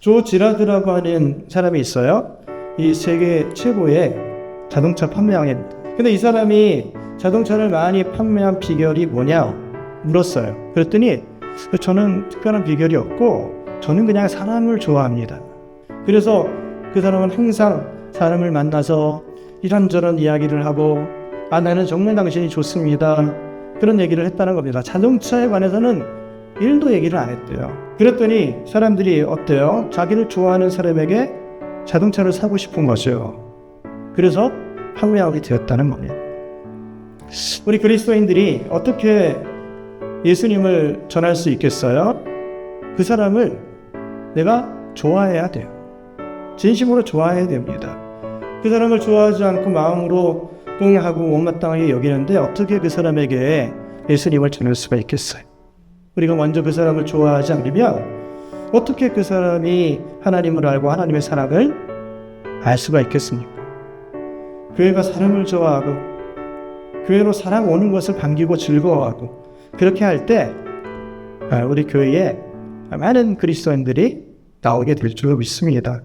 조 지라드라고 하는 사람이 있어요. 이 세계 최고의 자동차 판매왕입니다. 근데 이 사람이 자동차를 많이 판매한 비결이 뭐냐 물었어요. 그랬더니 저는 특별한 비결이 없고 저는 그냥 사람을 좋아합니다. 그래서 그 사람은 항상 사람을 만나서 이런저런 이야기를 하고 아 나는 정말 당신이 좋습니다. 그런 얘기를 했다는 겁니다. 자동차에 관해서는 일도 얘기를 안 했대요. 그랬더니 사람들이 어때요? 자기를 좋아하는 사람에게 자동차를 사고 싶은 거죠. 그래서 판매하게 되었다는 겁니다. 우리 그리스도인들이 어떻게 예수님을 전할 수 있겠어요? 그 사람을 내가 좋아해야 돼요. 진심으로 좋아해야 됩니다. 그 사람을 좋아하지 않고 마음으로 꿍하고 못마땅하게 여기는데 어떻게 그 사람에게 예수님을 전할 수가 있겠어요? 우리가 먼저 그 사람을 좋아하지 않으면 어떻게 그 사람이 하나님을 알고 하나님의 사랑을 알 수가 있겠습니까? 교회가 사람을 좋아하고 교회로 사람 오는 것을 반기고 즐거워하고 그렇게 할 때 우리 교회에 많은 그리스도인들이 나오게 될줄 믿습니다.